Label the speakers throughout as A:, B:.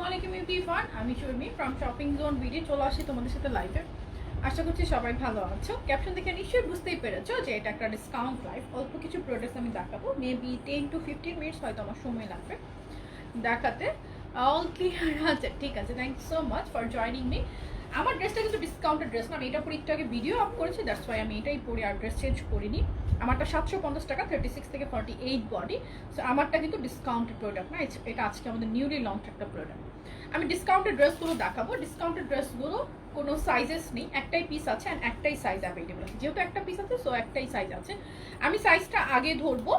A: আসসালামু আলাইকুম আমি Sharmi from shopping zone video চলে আসি তোমাদের সাথে লাইভে আশা করছি সবাই ভালো আছো। ক্যাপশন দেখে নিশ্চয়ই বুঝতেই পেরেছ যে এটা একটা ডিসকাউন্ট লাইভ অল্প কিছু প্রোডাক্টস আমি দেখাবো। Maybe ten to fifteen minutes হয়তো আমার সময় লাগবে দেখাতে। অল ক্লিয়ার আছে। ঠিক আছে thank so much for joining me আমার ড্রেসটা কিন্তু ডিসকাউন্টেড ড্রেস না, আমি এটা পরে একটু আগে ভিডিও আপ করেছি দ্যাটস ওয়াই আমি এটাই পরে আর ড্রেস চেঞ্জ করিনি। আমারটা সাতশো পঞ্চাশ টাকা থার্টি সিক্স থেকে ফর্টি এইট বডি সো আমারটা কিন্তু ডিসকাউন্টেড প্রোডাক্ট না, এটা আজকে আমাদের নিউলি লঞ্চ একটা প্রোডাক্ট আমি ডিসকাউন্টেড ড্রেসগুলো দেখাবো। ডিসকাউন্টেড ড্রেসগুলো কোনো সাইজেস নেই। একটাই পিস আছে অ্যান্ড একটাই সাইজ অ্যাভেলেবল যেহেতু একটা পিস আছে সো একটাই সাইজ আছে। আমি সাইজটা আগে ধরবো।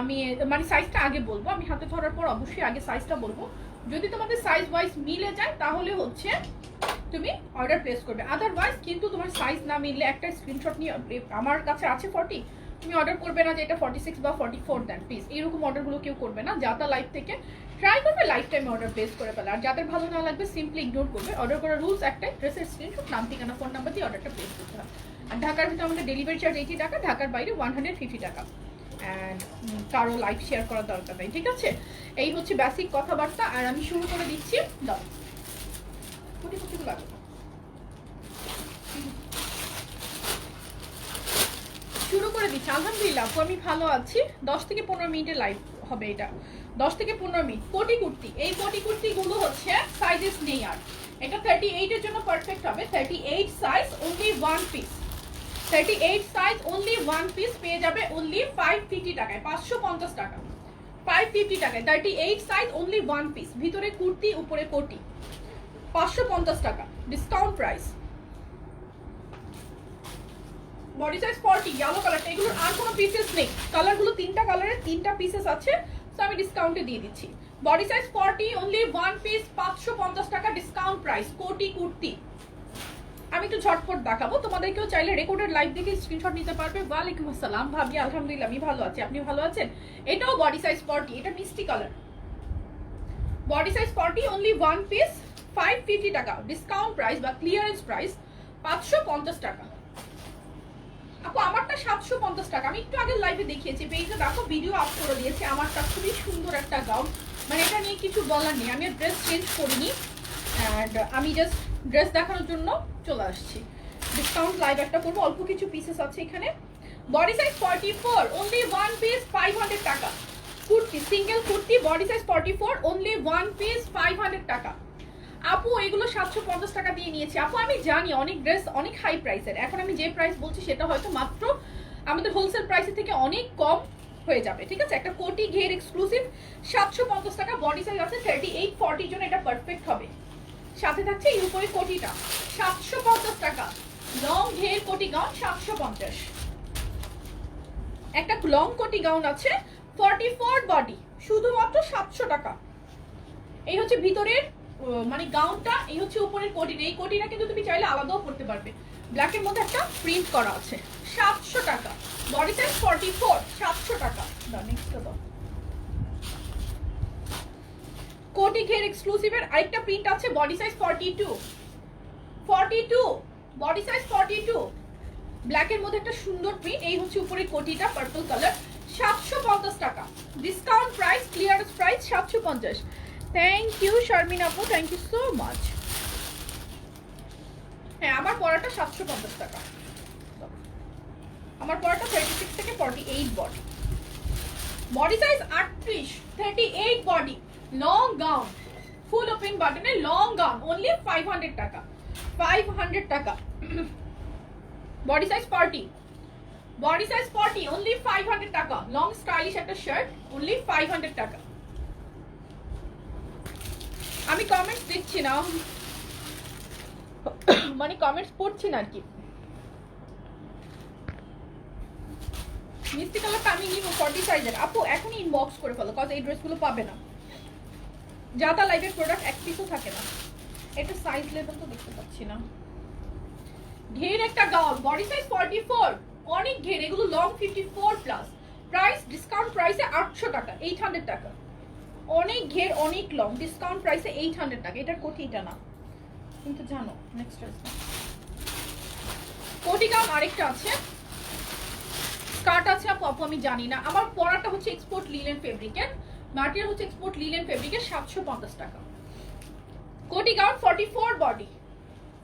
A: আমি মানে সাইজটা আগে বলব। আমি হাতে ধরার পর অবশ্যই আগে সাইজটা বলব। যদি তোমাদের সাইজ ওয়াইজ মিলে যায়, তাহলে হচ্ছে তুমি অর্ডার প্লেস করবে। আদারওয়াইজ কিন্তু তোমার সাইজ না মিললে একটা স্ক্রিনশট নিয়ে, আমার কাছে আছে ফর্টি তুমি অর্ডার করবে না যে এটা ফর্টি সিক্স বা ফর্টি ফোর দেন প্লিজ এইরকম অর্ডারগুলো কেউ করবে না যাতা লাইফ থেকে ট্রাই করবে লাইফ টাইমে অর্ডার প্লেস করে ফেলে। আর যাদের ভালো না লাগবে সিম্পলি ইগনোর করবে। অর্ডার করার রুলস একটাই ড্রেসের স্ক্রিনশট নাম, ঠিকানা ফোন নাম্বার দিয়ে অর্ডারটা প্লেস করতে হয় আর ঢাকার ভিতরে আমাদের ডেলিভারি চার্জ এইটি টাকা, ঢাকার বাইরে ওয়ান হান্ড্রেড ফিফটি টাকা। অ্যান্ড কারও লাইভ শেয়ার করার দরকার নেই, ঠিক আছে? এই হচ্ছে বেসিক কথাবার্তা, আর আমি শুরু করে দিচ্ছি। দাও কুটি কুটিগুলো আগে দাও। শুরু করে দিচ্ছি আলহামদুলিল্লাহ আমি ভালো আছি। দশ থেকে পনেরো মিনিটের লাইভ হবে এটা। দশ থেকে পনেরো মিনিট। কোটি কুর্তি। এই কোটি কুর্তি গুলো হচ্ছে সাইজেস নেই আর। এটা থার্টি এইটের জন্য পারফেক্ট হবে। Thirty eight size only one piece thirty eight size only one piece পেয়ে যাবে অনলি ফাইভ ফিফটি টাকায়, পাঁচশো পঞ্চাশ টাকা। ফাইভ ফিফটি টাকায়। Thirty eight size only one piece ভিতরে কুর্তি, উপরে কোটি। পাঁচশো পঞ্চাশ টাকা। Discount price body size forty yellow কালারটা এগুলোর আর কোনো পিসেস নেই। কালারগুলো তিনটা কালারের তিনটা পিসেস আছে তো আমি ডিসকাউন্টে দিয়ে দিচ্ছি। Body size forty only one piece পাঁচশো পঞ্চাশ টাকা ডিসকাউন্ট প্রাইস কোটি কুর্তি। আমি একটু ঝটপট দেখাবো, তোমাদেরকেও চাইলে রেকর্ডেড লাইভ দেখে স্ক্রিনশট নিতে পারবে। ওয়ালাইকুম আসসালাম। ভাবি, আলহামদুলিল্লাহ, আমি ভালো আছি। আপনি ভালো আছেন? এটাও বডি সাইজ ফর্টি এটা মিষ্টি colour body size forty only one piece five fifty টাকা ডিসকাউন্ট প্রাইস বা ক্লিয়ারেন্স প্রাইস পাঁচশো পঞ্চাশ টাকা। আপু, আমারটা সাতশো পঞ্চাশ টাকা। আমি একটু আগে লাইভে দেখিয়েছি পেজে দেখো ভিডিও আপ করে দিয়েছি। আমারটা খুবই সুন্দর একটা গাউন মানে এটা নিয়ে কিছু বলার নেই। আমি ড্রেস চেঞ্জ করিনি। অ্যান্ড আমি জাস্ট ড্রেস দেখানোর জন্য চলে আসছি। ডিসকাউন্ট লাইভ একটা করব। অল্প কিছু পিসেস আছে এখানে। Body size forty four only one piece five hundred টাকা। Kurti single kurti body size forty four only one piece five hundred টাকা। আপু, এগুলো সাতশো পঞ্চাশ টাকা দিয়ে নিয়েছি। আপু, আমি জানি অনেক ড্রেস অনেক হাই প্রাইসের এখন আমি যে প্রাইস বলছি সেটা হয়তো মাত্র আমাদের হোলসেল প্রাইসের থেকে অনেক কম হয়ে যাবে, ঠিক আছে? একটা কোটি ঘের এক্সক্লুসিভ সাতশো পঞ্চাশ টাকা বডি সাইজ আছে থার্টি এইট ফর্টির জন্য এটা পারফেক্ট হবে। সাথে থাকছে এই উপরে কোটিটা, সাতশো পঞ্চাশ টাকা। লং ঘের কোটি গাউন সাতশো পঞ্চাশ। একটা লং কোটি গাউন আছে ফর্টি ফোর বডি শুধুমাত্র সাতশো টাকা। এই হচ্ছে ভিতরের মানে গাউনটা এই হচ্ছে উপরের কোটিটা এই কোটিটা কিন্তু তুমি চাইলে আলাদাও পড়তে পারবে। ব্ল্যাকের মধ্যে একটা প্রিন্ট করা আছে। সাতশো টাকা। বডি সাইজ ফর্টি ফোর সাতশো টাকা। দাও নেক্সট দাও। কোটি ঘের এক্সক্লুসিভের আরেকটা প্রিন্ট আছে body size forty two forty two body size forty two ব্ল্যাকের মধ্যে একটা সুন্দর প্রিন্ট এই হচ্ছে উপরে কোটিটা পার্পল কালার সাতশো পঞ্চাশ টাকা। ডিসকাউন্ট প্রাইস ক্লিয়ারেন্স প্রাইস সাতশো পঞ্চাশ। থ্যাংক ইউ শারমিন আপু থ্যাংক ইউ সো মাচ হ্যাঁ আমার পড়াটা সাতশো পঞ্চাশ টাকা। আমার পড়াটা থার্টি সিক্স থেকে forty eight body body size আটত্রিশ thirty eight body long gown full open বাটনে long gown only five hundred টাকা। ফাইভ হান্ড্রেড টাকা। Body size forty body size forty only five hundred টাকা। লং স্টাইলিশ একটা shirt only five hundred টাকা। আমি comments দেখছি না। মানে কমেন্টস পড়ছি না আর কি। মিষ্টি কালারটা আমি নিব ফর্টি সাইজের আপু, এখনই ইনবক্স করে ফেলো কজ এই ড্রেসগুলো পাবে না। যাতা লাইভের প্রোডাক্ট এক পিসও থাকে না। এটা সাইজ লেভেল তো দেখতে পাচ্ছি না। ঘের একটা gown body size forty four অনেক ঘের এগুলো long fifty four plus price discount প্রাইসে আটশো টাকা এইট হান্ড্রেড টাকা। অনেক ঘের, অনেক লং ডিসকাউন্ট প্রাইসে এইট হান্ড্রেড টাকা। এটার কোটি এটা না। কিন্তু জানো নেক্সট কোটি গাউন আরেকটা আছে। স্কার্ট আছে আপু আমি জানি না। আমার পরাটা হচ্ছে এক্সপোর্ট লিলেন ফেব্রিকের ম্যাটেরিয়াল হচ্ছে এক্সপোর্ট লিলেন ফেব্রিকের সাতশো পঞ্চাশ টাকা। কোটি gown forty four body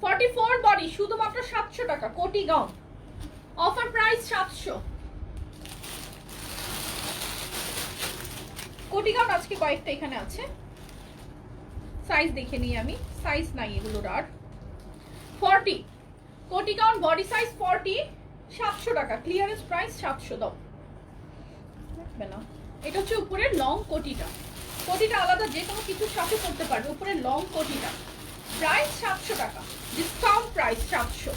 A: forty four body শুধুমাত্র সাতশো টাকা, কোটি গাউন অফার প্রাইস সাতশো। কোটি গাউন আজকে কয়েকটা এখানে আছে। সাইজ দেখে নিই আমি। সাইজ নাই এগুলোর আর। ফর্টি কোটি গাউন বডি সাইজ ফর্টি সাতশো টাকা। ক্লিয়ারেন্স প্রাইস সাতশো দাও। না। এটা হচ্ছে উপরের লং কোটিটা। কোটিটা আলাদা, যে কোনো কিছুর সাথে করতে পারবে। উপরের লং কোটিটা। প্রাইস সাতশো টাকা। ডিসকাউন্ট প্রাইস সাতশো।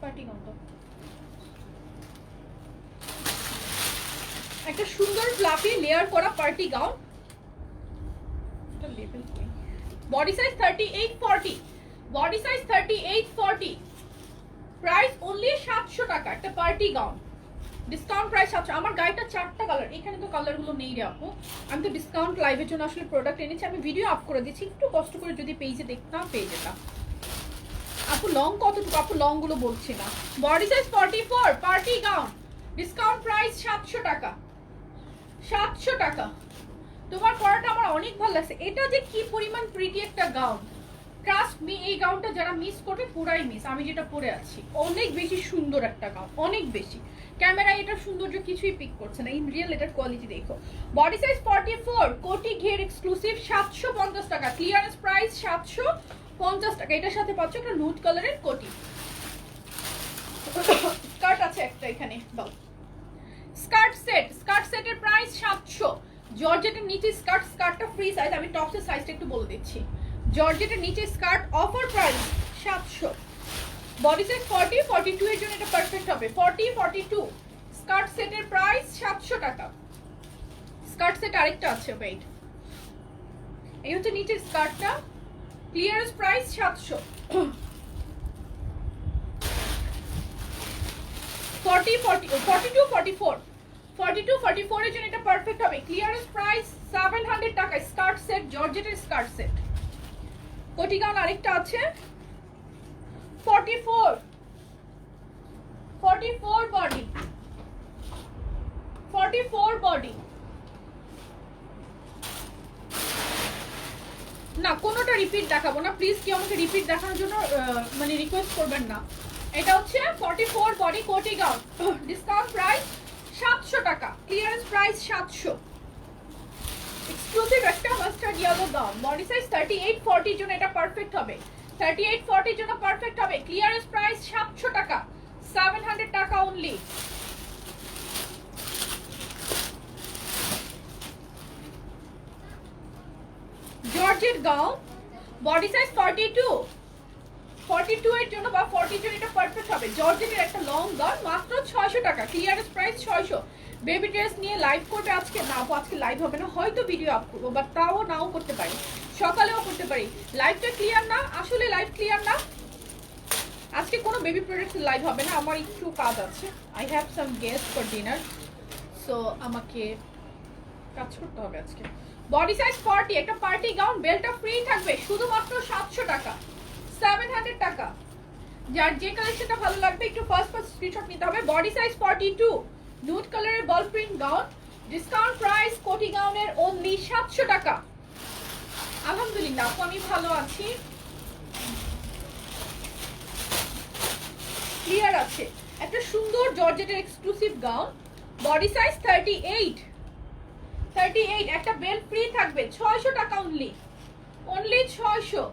A: পার্টি কত? একটা সুন্দর ফ্লাফি লেয়ার করা party gown body size thirty eight forty body size thirty eight forty price only সাতশো টাকা, একটা পার্টি গাউন ডিসকাউন্ট প্রাইস সাতশো। আমার গাড়িটা চারটা কালার এখানে তো কালারগুলো নেই রে আপু। আমি তো ডিসকাউন্ট লাইভের জন্য আসলে প্রোডাক্ট এনেছি। আমি ভিডিও আপ করে দিচ্ছি। একটু কষ্ট করে যদি পেজে দেখতাম, পেয়ে যেতাম। আপু লং কতটুকু? আপু লংগুলো বলছি না। Body size forty four party gown discount price সাতশো টাকা। সাতশো টাকা। তোমার পরাটা আমার অনেক ভালো লাগছে। এটা যে কি পরিমাণ প্রিটি একটা গাউন ট্রাস্ট মি এই গাউনটা যারা মিস করবে, পুরাই মিস আমি যেটা পরে আছি। অনেক বেশি সুন্দর একটা গাউন অনেক বেশি। ক্যামেরায় এটার সৌন্দর্য কিছুই পিক করছে না। ইন রিয়েল এটার কোয়ালিটি দেখো। বডি সাইজ ফর্টি ফোর কোটি ঘের এক্সক্লুসিভ সাতশো পঞ্চাশ টাকা। ক্লিয়ারেন্স প্রাইস সাতশো পঞ্চাশ টাকা। এটার সাথে পাচ্ছ একটা নুট কালারের কোটি। স্কার্ট আছে একটা এখানে। দাও। স্কার্ট সেট, স্কার্ট সেটের প্রাইস সাতশো। জর্জেটের নিচে স্কার্ট, স্কার্টটা ফ্রি সাইজ আমি টপসের সাইজটা একটু বলে দিচ্ছি। জর্জেটের নিচে স্কার্ট অফার প্রাইস সাতশো। Body size forty forty two এর জন্য এটা পারফেক্ট হবে। ফর্টি ফর্টি টু স্কার্ট সেটের প্রাইস সাতশো টাকা। স্কার্ট সেট আরেকটা আছে ওয়েট এই হচ্ছে নিচের স্কার্টটা। ক্লিয়ারেন্স প্রাইস সাতশো। Forty forty forty two forty four forty two forty four এর জন্য এটা পারফেক্ট হবে। ক্লিয়ারেন্স প্রাইস সেভেন হান্ড্রেড টাকা স্কার্ট সেট জর্জেটের স্কার্ট সেট কোটিগান আরেকটা আছে। Forty four forty four body forty four body না, কোনোটা রিপিট দেখাবো না। প্লিজ কেউ আমাকে রিপিট দেখানোর জন্য মানে রিকোয়েস্ট করবেন না। এটা হচ্ছে ফর্টি ফোর বডি কোটি গাউন ডিসকাউন্ট প্রাইস সাতশো টাকা। ক্লিয়ারেন্স প্রাইস সাতশো। এক্সক্লুসিভ একটা mustard yellow gown body size thirty eight জন্য এটা পারফেক্ট হবে। থার্টি এইট জন্য পারফেক্ট হবে। ক্লিয়ারেন্স প্রাইস সাতশো টাকা। সেভেন হান্ড্রেড টাকা only georgette gown body size forty two forty two এর জন্য বা ফর্টি জন্য এটা পারফেক্ট হবে। জর্জেটের একটা লং গাউন মাত্র ছয়শো টাকা। ক্লিয়ারেন্স প্রাইস ছয়শো। বেবি ড্রেস নিয়ে লাইভ করবে আজকে? না আজকে লাইভ হবে না। হয়তো ভিডিও আপ করব বাট তাও নাও করতে পারি। সকালেও করতে পারি। লাইভটা ক্লিয়ার না? আসলে লাইভ ক্লিয়ার না। আজকে কোনো বেবি প্রোডাক্টস লাইভ হবে না। আমার একটু কাজ আছে। I have some guest for dinner so আমাকে কাজ করতে হবে আজকে। বডি সাইজ ফর্টি একটা পার্টি গাউন বেলটা ফ্রি থাকবে। শুধুমাত্র সাতশো টাকা। সেভেন হান্ড্রেড টাকা। যার যে কালেকশনটা ভালো লাগবে, একটু ফার্স্ট ফার্স্ট স্ক্রিনশট নিতে হবে। বডি সাইজ ফর্টি টু কালারের ball print gown discount price কোটি গাউনের অনলি সাতশো টাকা। আলহামদুলিল্লাহ আমি ভালো আছি। ক্লিয়ার আছে। একটা সুন্দর জর্জেটের exclusive gown body size thirty eight thirty eight একটা বেল্ট ফ্রি থাকবে, ছয়শো টাকা অনলি অনলি ছয়শো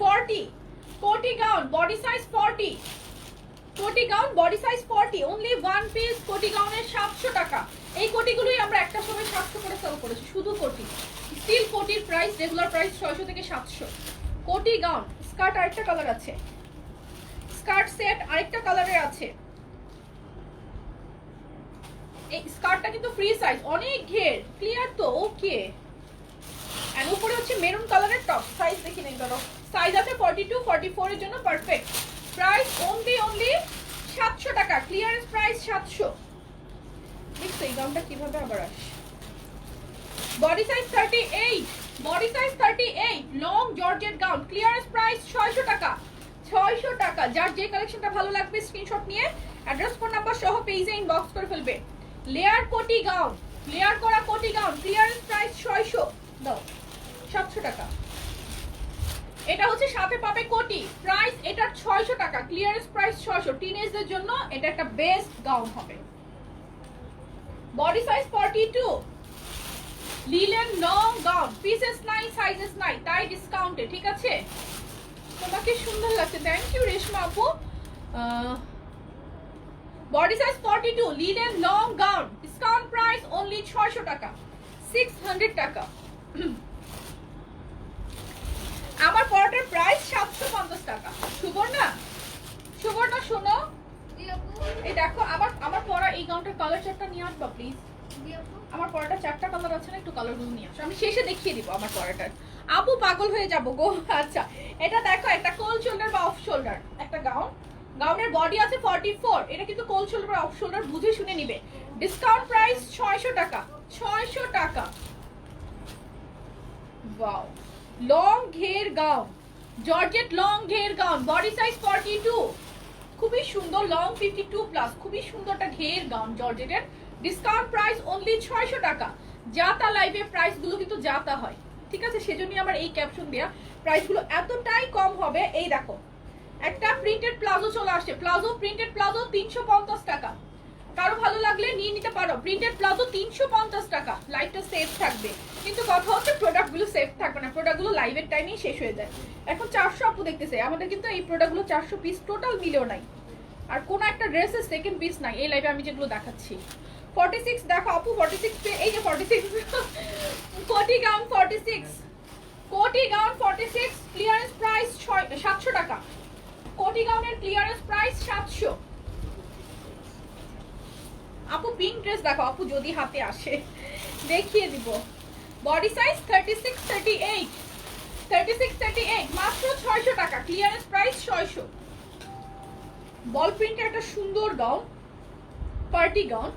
A: ফর্টি কোটি গাউন বডি সাইজ ফর্টি কোটি gown body size forty only one piece কোটি গাউনের সাতশো টাকা। এই কোটিগুলোই আমরা একটা সময় সাতশো করে সেল করেছি, শুধু কোটি। স্টিল কোটির প্রাইস রেগুলার প্রাইস ছয়শো থেকে সাতশো। কোটি গাউন স্কার্ট আরেকটা কালার আছে। স্কার্ট সেট আরেকটা কালারের আছে। এই স্কার্টটা কিন্তু ফ্রি সাইজ অনেক ঘের ক্লিয়ার তো ওকে এন্ড উপরে হচ্ছে মেরুন কালারের টপ সাইজ দেখে নিন, ধরো। সাইজ আছে ফর্টি টু ফর্টি ফোর এর জন্য পারফেক্ট প্রাইস অনলি অনলি সাতশো টাকা। ক্লিয়ারেন্স প্রাইস সাতশো। দেখছ, এই দামটা কীভাবে আবার আসে? Body size thirty eight body size thirty eight long georgette gown clearance price ছয়শো টাকা। ছয়শো টাকা। যার যে কালেকশনটা ভালো লাগবে স্ক্রিনশট নিয়ে অ্যাড্রেস ফোন নাম্বার সহ পেজে ইনবক্স করে ফেলবে। লেয়ার কোটি গাউন লেয়ার করা কোটি গাউন ক্লিয়ারেন্স প্রাইস ছয়শো। দাও, সাতশো টাকা। এটা হচ্ছে সাথে পাবে কোটি। প্রাইস এটার ছয়শো টাকা। ক্লিয়ারেন্স প্রাইস ছয়শো। টিনেজদের জন্য এটা একটা বেস্ট গাউন হবে। Body size forty two linen long gown pieces নাই সাইজেস নাই তাই ডিসকাউন্টে ঠিক আছে? তোমাকে সুন্দর লাগছে। থ্যাংক ইউ রেশমা আপু। Body size forty two linen long gown discount price only ছয়শো টাকা। সিক্স হান্ড্রেড টাকা। আমার পরোটার প্রাইস সাতশো পঞ্চাশ টাকা। সুবর্ণা সুবর্ণা শোনো। এই দেখো আমার আমার পরা এই গাউনটার কালার চারটা নিয়ে আসবা প্লিজ আমার পরাটা চারটা কালার আছে না একটু কালারগুলো নিয়ে আসো। আমি শেষে দেখিয়ে দিব আমার পরাটার। আপু পাগল হয়ে যাব গো আচ্ছা। এটা দেখো একটা কোল শোল্ডার বা অফ শোল্ডার একটা গাউন গাউনের বডি আছে 44 এটা কিন্তু কোল শোল্ডার বা অফ শোল্ডার বুঝে শুনে নিবে। ডিসকাউন্ট প্রাইস 600 টাকা 600 টাকা। ওয়াও লং ঘের গাউন, জর্জেট লং ঘের গাউন বডি সাইজ 42 খুবই সুন্দর লং 52 প্লাস খুবই সুন্দর একটা ঘের গাউন, জর্জেটের। ডিসকাউন্ট প্রাইস অনলি 600 টাকা। যাতা লাইভে প্রাইসগুলো কিন্তু যাতা হয়। ঠিক আছে? সেজন্যই আমার এই ক্যাপশন দেয়া। প্রাইসগুলো এতটাই কম হবে, এই দেখো। একটা প্রিন্টেড প্লাজো চলে আসছে। প্লাজো প্রিন্টেড প্লাজো 350 টাকা। কারও ভালো লাগলে নিয়ে নিতে পারো। প্রিন্টেড প্লাজো 350 টাকা। লাইভটা সেফ থাকবে। কিন্তু কথা হচ্ছে প্রোডাক্টগুলো সেফ থাকবে না। প্রোডাক্টগুলো লাইভের টাইমেই শেষ হয়ে যায়। এখন 400 আপু দেখতেছে। আমাদের কিন্তু এই প্রোডাক্টগুলো 400 পিস টোটাল মিলেও নাই। আর কোনো একটা ড্রেসের সেকেন্ড পিস নাই। এই লাইভে আমি যেগুলো দেখাচ্ছি। 46 দেখো আপু 46 সিক্স এই যে 46 কোটি গাউন 46 কোটি গাউন 46 ক্লিয়ারেন্স প্রাইস 700 টাকা। কোটি গাউনের ক্লিয়ারেন্স প্রাইস 700 আপু পিঙ্ক ড্রেস দেখো, আপু যদি হাতে আসে, দেখিয়ে দিব। বডি সাইজ 36 38 36 38 মাত্র 600 টাকা ক্লিয়ারেন্স প্রাইস 600 বল প্রিন্টের একটা সুন্দর গাউন পার্টি গাউন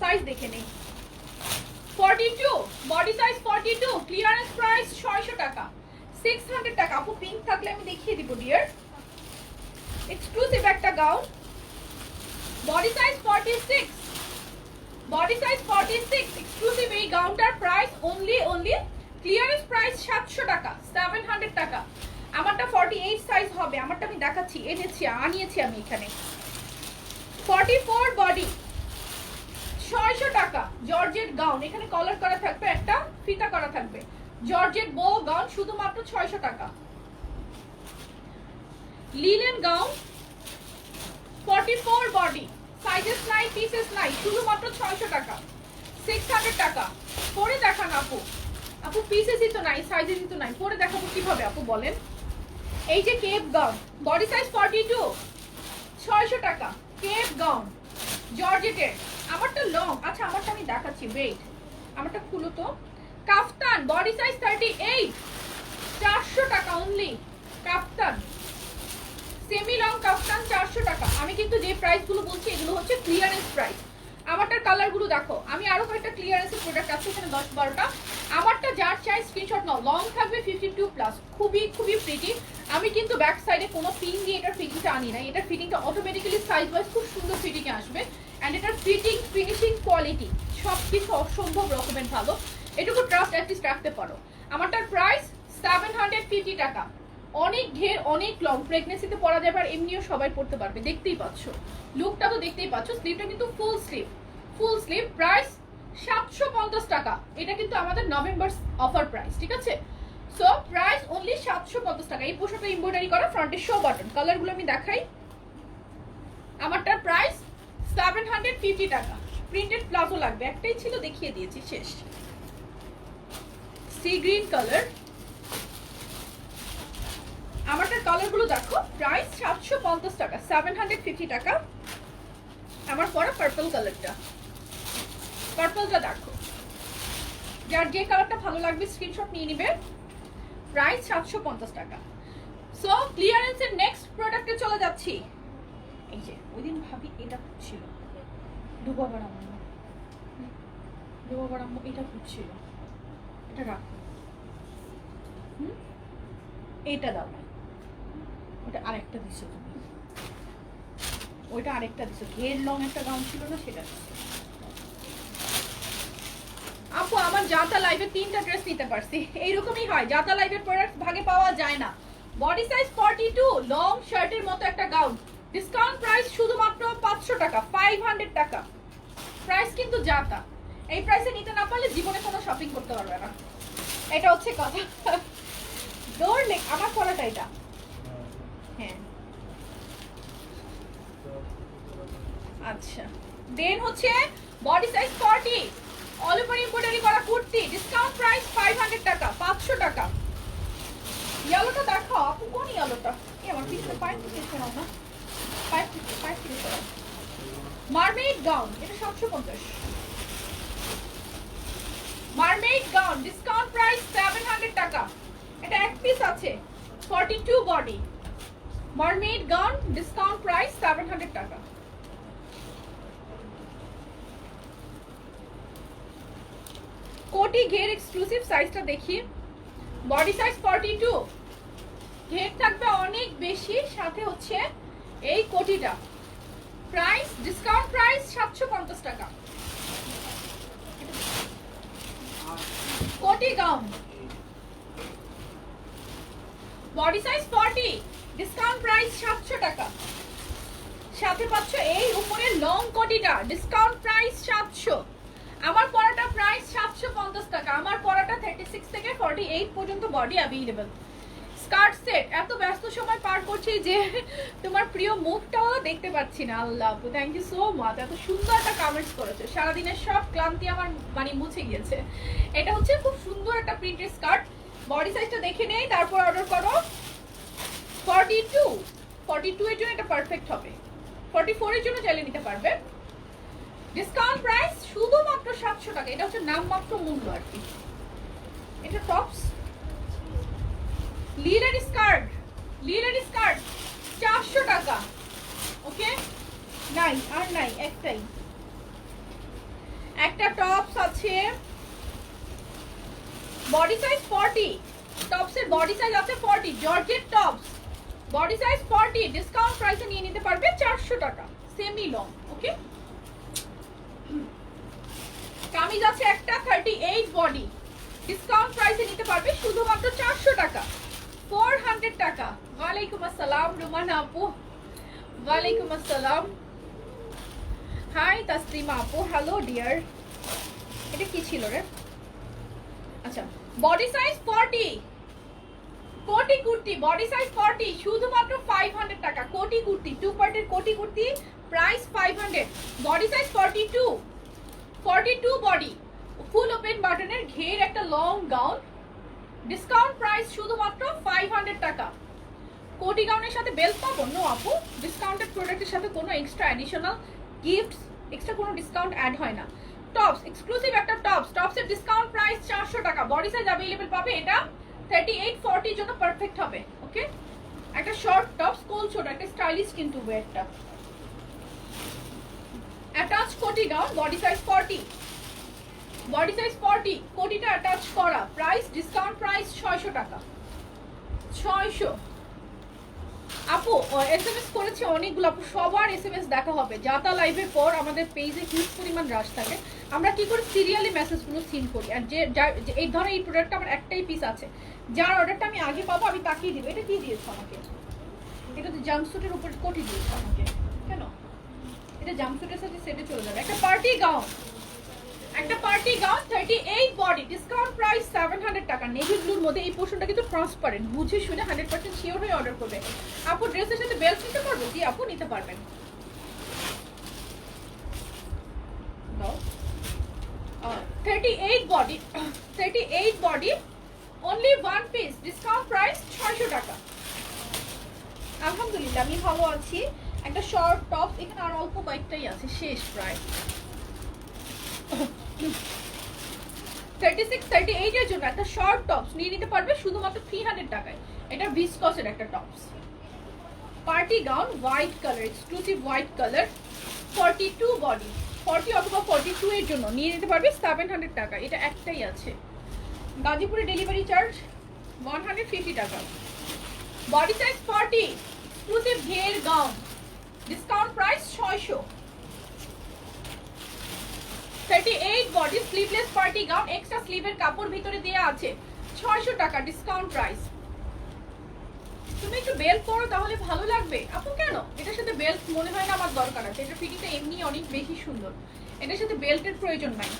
A: সাইজ দেখে নেই। 42 বডি সাইজ 42 ক্লিয়ারেন্স প্রাইস 600 টাকা। 600 টাকা, আপু পিঙ্ক থাকলে আমি দেখিয়ে দিব ডিয়ার এক্সক্লুসিভ একটা gown body size 46 body size 46 exclusive এই গাউনটার price only only clearance price 700 টাকা 700 টাকা। আমারটা 48 সাইজ হবে, আমারটা আমি দেখাচ্ছি এনেছি আনিয়েছি আমি এখানে। 44 বডি 600 টাকা জর্জেট গাউন এখানে কলার করা থাকবে, একটা ফিতা করা থাকবে। জর্জেট বো গাউন শুধুমাত্র 600 টাকা। লিলেন গাউন 44 বডি সাইজেস নাই পিসেস নাই শুধুমাত্র 600 টাকা। 600 টাকা। পরে দেখান আপু। আপু পিসেসই তো নাই সাইজেসই তো নাই। পরে দেখাবো কীভাবে আপু বলেন। এই যে কেপ গাউন বডি সাইজ 42 600 টাকা। কেপ গাউন জর্জেটের আমারটা লং আচ্ছা আমারটা আমি দেখাচ্ছি ওয়েট আমারটা খুলো তো। কাফতান বডি সাইজ 38 400 টাকা only kaftan semi long kaftan 400 টাকা। আমি কিন্তু যে প্রাইসগুলো বলছি, এগুলো হচ্ছে ক্লিয়ারেন্স প্রাইস আমারটার কালারগুলো দেখো। আমি আরও কয়েকটা ক্লিয়ারেন্সের প্রোডাক্ট আছে এখানে 10 12টা আমারটা যার চাই স্ক্রিনশট নাও লং থাকবে 52 প্লাস খুবই খুবই প্রিটি আমি কিন্তু ব্যাক সাইডে কোনো পিন দিয়ে এটার ফিটিংটা আনি না এটার ফিটিংটা অটোমেটিক্যালি সাইজ ওয়াইজ খুব সুন্দর ফিটিং আসবে। অ্যান্ড এটার ফিটিং ফিনিশিং কোয়ালিটি সব কিছু অসম্ভব রকমের ভালো। এটুকু ট্রাস্ট অ্যাটলিস্ট রাখতে পারো। আমারটার প্রাইস 750 টাকা। অনেক ঘের, অনেক লং প্রেগনেন্সিতে পরা যাবে আর এমনিও সবাই পড়তে পারবে, দেখতেই পাচ্ছ। লুকটা তো দেখতেই পাচ্ছ স্লিভটা কিন্তু full sleeve full sleeve price সাতশো পঞ্চাশ টাকা। এটা কিন্তু আমাদের নভেম্বর অফার প্রাইস ঠিক আছে? সো প্রাইস অনলি সাতশো পঞ্চাশ টাকা। এই পোশাকটা এমব্রয়ডারি করা ফ্রন্টে শো বাটন কালারগুলো আমি দেখাই। আমারটার প্রাইস সেভেন হান্ড্রেড ফিফটি টাকা। প্রিন্টেড প্লাজো লাগবে। একটাই ছিল, দেখিয়ে দিয়েছি, শেষ। সি গ্রিন কালার আমারটার কালারগুলো দেখো প্রাইস সাতশো পঞ্চাশ টাকা সেভেন হান্ড্রেড ফিফটি টাকা। আমার পরা পার্পল কালারটা পার্পলটা দেখো। যার যে কালারটা ভালো লাগবে স্ক্রিনশট নিয়ে নিবে। প্রাইস সাতশো পঞ্চাশ টাকা। সো ক্লিয়ারেন্সের নেক্সট প্রোডাক্টে চলে যাচ্ছি। এই যে ওই দিন ভাবি এটা ছিল ডুবাবার আম্মু। ডুবাবার আম্মু এটা খুঁজছিল। এটা রাখো। হুম? এইটা দাও। ওটা আরেকটা দিছো তুমি। ওইটা আরেকটা দিছো। ঘের লং একটা গাউন ছিল না, সেটা আপু, আমার জাতা লাইভে তিনটা ড্রেস নিতে পারছি। এইরকমই হয়, জাতা লাইভের প্রোডাক্ট ভাগে পাওয়া যায় না। বডি সাইজ 42 লং শার্টের মতো একটা গাউন ডিসকাউন্ট প্রাইস শুধুমাত্র 500 টাকা 500 টাকা। প্রাইস কিন্তু জাতা। এই প্রাইসে নিতে না পারলে জীবনে কোনো শপিং করতে পারবে না। এটা হচ্ছে কথা। ডোর লেক আমার পড়াটা এটা হ্যাঁ আচ্ছা। দেন হচ্ছে body size 40 all over embroidery করা কুর্তি। ডিসকাউন্ট প্রাইস 500 টাকা 500 টাকা। ইয়েলোটা দেখাও আপু, কোন ইয়েলোটা এই আমার পিছনে পাইপ থেকে নাও না পাইপ থেকে পাইপ থেকে সরাও মারমেড গাউন এটা 750 মারমেড গাউন ডিসকাউন্ট প্রাইস 700 টাকা। এটা এক পিস আছে 42 body mermaid gown discount price 700 টাকা। কোটি ঘের এক্সক্লুসিভ সাইজটা দেখি বডি সাইজ 42 ঘের থাকবে অনেক বেশি, সাথে হচ্ছে এই কোটিটা। প্রাইস ডিসকাউন্ট প্রাইস 750 টাকা। কোটি gown body size 40 discount price 700 টাকা। সাথে পাচ্ছ এই উপরের লং কোটিটা ডিসকাউন্ট প্রাইস 700 আমার পরাটা প্রাইস 750 টাকা। আমার পরাটা 36 থেকে 48 পর্যন্ত বডি অ্যাভেলেবল স্কার্ট সেট এত ব্যস্ত সময় পার করছি যে তোমার প্রিয় মুখটাও দেখতে পাচ্ছি না। আল্লাহ আপু থ্যাংক ইউ সো মাচ এত সুন্দর একটা কমেন্টস করেছ। সারাদিনের সব ক্লান্তি আমার মানে মুছে গিয়েছে। এটা হচ্ছে খুব সুন্দর একটা প্রিন্টেড স্কার্ট বডি সাইজটা দেখে নেই, তারপর অর্ডার করো। 42 42 এর জন্য এটা পারফেক্ট হবে। 44 এর জন্য চাইলে নিতে পারবে। ডিসকাউন্ট প্রাইস শুধুমাত্র 700 টাকা। এটা হচ্ছে নামমাত্র মূল্য আর কি। এটা tops linen skirt linen skirt 400 টাকা। ওকে নাই, আর নাই, একটাই। একটা টপস আছে। বডি সাইজ 40 টপসের বডি সাইজ আছে 40 georgette tops body size 40 discount প্রাইসে নিয়ে নিতে পারবে 400 টাকা। সেমি লং ওকে কামিজ আছে একটা 38 বডি ডিসকাউন্ট প্রাইসে নিতে পারবে শুধুমাত্র 400 টাকা। 400 টাকা। ওয়ালাইকুম আসসালাম, রুমানা আপু। ওয়ালাইকুম আসসালাম। হাই তাসলিমা আপু। হ্যালো ডিয়ার এটা কি ছিল রে? আচ্ছা বডি সাইজ 40 কোটি কুর্তি বডি সাইজ 40 শুধুমাত্র 500 টাকা। কোটি কুর্তি টু পার্টের কোটি kurti price 500 body size forty two body full open বাটনের ঘের একটা লং গাউন ডিসকাউন্ট প্রাইস শুধুমাত্র ফাইভ হান্ড্রেড টাকা। কোটি গাউনের সাথে বেল্ট পাবো? নো আপু ডিসকাউন্টেড প্রোডাক্টের সাথে কোনো এক্সট্রা অ্যাডিশনাল গিফটস এক্সট্রা কোনো ডিসকাউন্ট অ্যাড হয় না। টপস এক্সক্লুসিভ একটা টপস টপসের ডিসকাউন্ট প্রাইস চারশো টাকা। বডি সাইজ অ্যাভেলেবেল পাবে এটা থার্টি এইট ফর্টির জন্য পারফেক্ট হবে ওকে একটা শর্ট টপস কোল ছোট, একটা স্টাইলিশ কিন্তু ওয়েটটা অ্যাটাচ কোটি gown body size 40 body size 40 কোটিটা অ্যাটাচ করা। প্রাইস ডিসকাউন্ট প্রাইস 600 টাকা। 600 আপু এসএমএস করেছে অনেকগুলো। আপু, সবার এসএমএস দেখা হবে। যাতা লাইভের পর আমাদের পেজে হিউজ পরিমাণ রাশ থাকে। আমরা কি করি সিরিয়ালি মেসেজগুলো সিন করি? আর যে এই ধরনের এই প্রোডাক্টটা আমার একটাই পিস আছে। যার অর্ডারটা আমি আগে পাবো, আমি তাকিয়ে দিব। এটা কি দিয়েছ আমাকে। এটা তো জাম্পস্যুটের উপর কোটি দিয়েছ আমাকে। এটা জাম্পস্যুটের সাথে সেটে চলে যাবে। একটা পার্টি গাউন। একটা party gown 38 body discount price 700 টাকা। নেভি ব্লুর মধ্যে এই পোর্শনটা কিন্তু ট্রান্সপারেন্ট বুঝে শুনে 100% শিওর হয়ে অর্ডার করবে। আপু ড্রেসের সাথে বেল্ট নিতে পারবে? জি, আপু, নিতে পারবেন। দাও। Thirty eight body thirty eight body only one piece discount price ছয়শো টাকা। আলহামদুলিল্লাহ, আমি ভালো আছি। একটা শর্ট টপ এখানে আর অল্প কয়েকটাই আছে, শেষ প্রায়। থার্টি সিক্স থার্টি এইটের জন্য একটা শর্ট টপস নিয়ে নিতে পারবে শুধুমাত্র থ্রি হান্ড্রেড টাকায়। এটা ভিসকসের একটা tops party gown white colour exclusive white colour forty two body forty অথবা ফর্টি টু এর জন্য নিয়ে নিতে পারবে সেভেন হান্ড্রেড টাকা। এটা একটাই আছে। গাজীপুরে delivery charge one hundred fifty টাকা। বডি সাইজ ফর্টি এক্সক্লুসিভ ঘের গাউন ডিসকাউন্ট প্রাইস ছয়শো। Thirty eight body sleeveless party gown extra স্লিভের কাপড় ভিতরে দেওয়া আছে। ছয়শো টাকা ডিসকাউন্ট প্রাইস তুমি একটু বেল্ট পরো তাহলে ভালো লাগবে। আপু, কেন? এটার সাথে বেল্ট মনে হয় না আমার দরকার আছে। এটার ফিটিংটা এমনি অনেক বেশি সুন্দর। এটার সাথে বেল্টের প্রয়োজন নাই।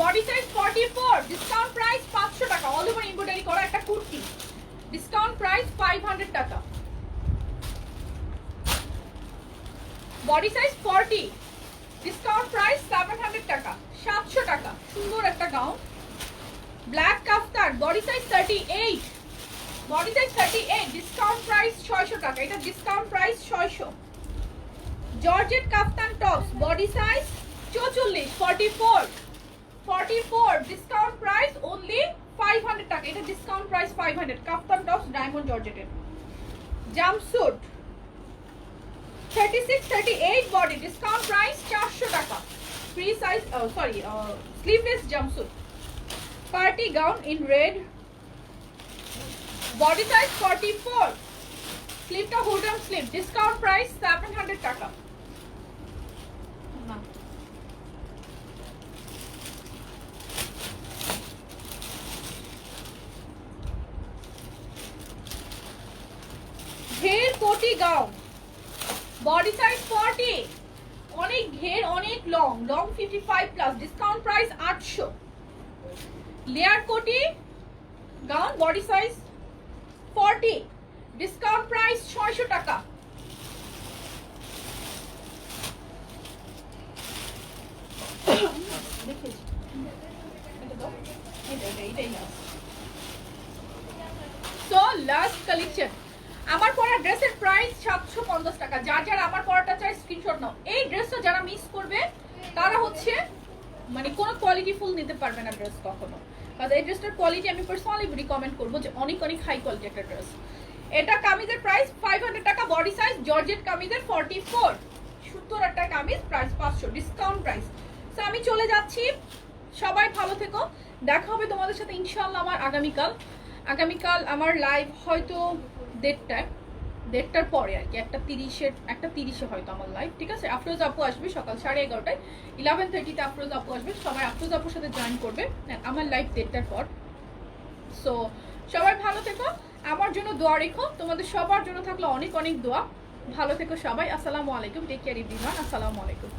A: বডি সাইজ 44 ডিসকাউন্ট প্রাইস 500 টাকা। অল ওভার এমব্রয়ডারি করা একটা কুর্তি। ডিসকাউন্ট প্রাইস 500 টাকা। বডি সাইজ 40 ডিসকাউন্ট প্রাইস 700 টাকা। 700 টাকা। সুন্দর একটা gown black kaftan. Body size 38 body size 38 discount price 600 টাকা। এটা discount price 600 georgette kaftan tops body size 44 44 44 discount price only 500 টাকা, এটা discount price 500 kaftan tops diamond জর্জেটের জাম্পস্যুট 36 38 বডি ডিসকাউন্ট প্রাইস 400 টাকা। Free size sorry sleeveless jumpsuit party gown in red body size 44 স্লিভটা holder sleeve discount price 700 টাকা না ঘের কোটি gown body size 40 অনেক ঘের, অনেক long long 55 plus discount price 800 layer কোটি gown body size 40 discount price 600 টাকা দেখেছি এটা দাও এটা এটা এটাই নাও সো লাস্ট কালেকশন আমার পরা ড্রেসের প্রাইস সাতশো পঞ্চাশ টাকা যার যার আমার পরাটা চাই স্ক্রিনশট নাও এই ড্রেসটা যারা মিস করবে তারা হচ্ছে মানে কোনো কোয়ালিটি ফুল নিতে পারবে না ড্রেস কখনো। কারণ এই ড্রেসটার কোয়ালিটি আমি পার্সোনালি রিকমেন্ড করব যে অনেক অনেক হাই কোয়ালিটি একটা ড্রেস এটা কামিজের প্রাইস ফাইভ হান্ড্রেড টাকা বডি সাইজ জর্জেট কামিজের ফর্টি ফোর সত্তর একটা কামিজ প্রাইস পাঁচশো ডিসকাউন্ট প্রাইস তো আমি চলে যাচ্ছি। সবাই ভালো থেকো। দেখা হবে তোমাদের সাথে ইনশাল্লাহ আমার আগামীকাল। আগামীকাল আমার লাইভ হয়তো দেড়টায়। দেড়টার পরে আর কি, একটা তিরিশের, একটা তিরিশে হয়তো আমার লাইভ ঠিক আছে? আফরোজ আপু আসবে সকাল সাড়ে এগারোটায়। ইলেভেন থার্টিতে আফরোজ আপু আসবে, সবাই আফরোজ আপুর সাথে জয়েন করবে। আর আমার লাইভ দেড়টার পর। সো সবাই ভালো থেকো, আমার জন্য দোয়া রেখো, তোমাদের সবার জন্য থাকলে অনেক অনেক দোয়া। ভালো থেকো সবাই, আসসালামু আলাইকুম টেক কেয়ার ইভিমান আসসালামু আলাইকুম।